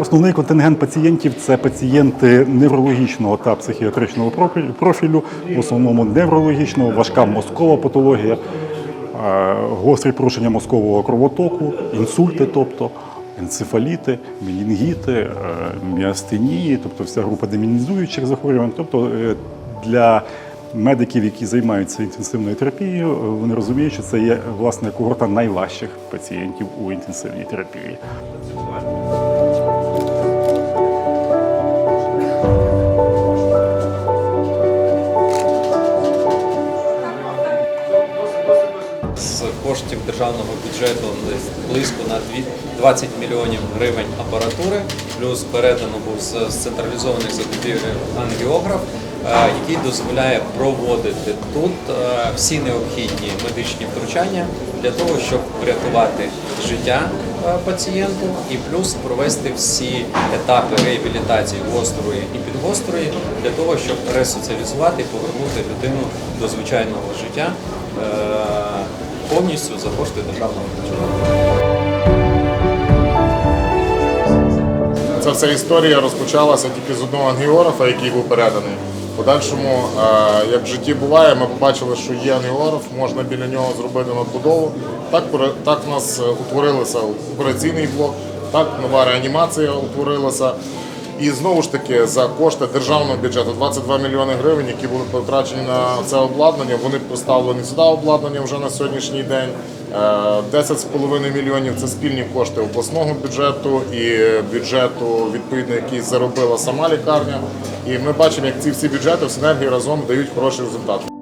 Основний контингент пацієнтів це пацієнти неврологічного та психіатричного профілю- в основному неврологічного, важка мозкова патологія, е, гострі порушення мозкового кровотоку, інсульти, тобто енцефаліти, менінгіти, е, міастенії, тобто вся група демінізуючих захворювань. Тобто е, для медиків, які займаються інтенсивною терапією, е, вони розуміють, що це є власне когорта найважчих пацієнтів у інтенсивній терапії. Коштів державного бюджету близько на дві- 20 мільйонів гривень апаратури, плюс передано був з централізованих закупівель ангіограф, е, який дозволяє проводити тут е, всі необхідні медичні втручання для того, щоб врятувати життя е, пацієнту і плюс провести всі етапи реабілітації гострої і підгострої для того, щоб ресоціалізувати і повернути людину до звичайного життя повністю за кошти державного бюджету. Ця вся історія розпочалася тільки з одного ангіографа, який був переданий. Подальшому, е, як в житті буває, ми побачили, що є ангіограф, можна біля нього зробити надбудову. Так, так в нас е, утворилося операційний блок, так нова реанімація утворилася. І знову ж таки за кошти державного бюджету 22 мільйони гривень, які були потрачені на це обладнання. Вони поставлені сюди обладнання вже на сьогоднішній день. Е, 10,5 мільйонів це спільні кошти обласного бюджету і бюджету, відповідно, який заробила сама лікарня. І ми бачимо, як ці всі бюджети в синергії разом дають хороший результат.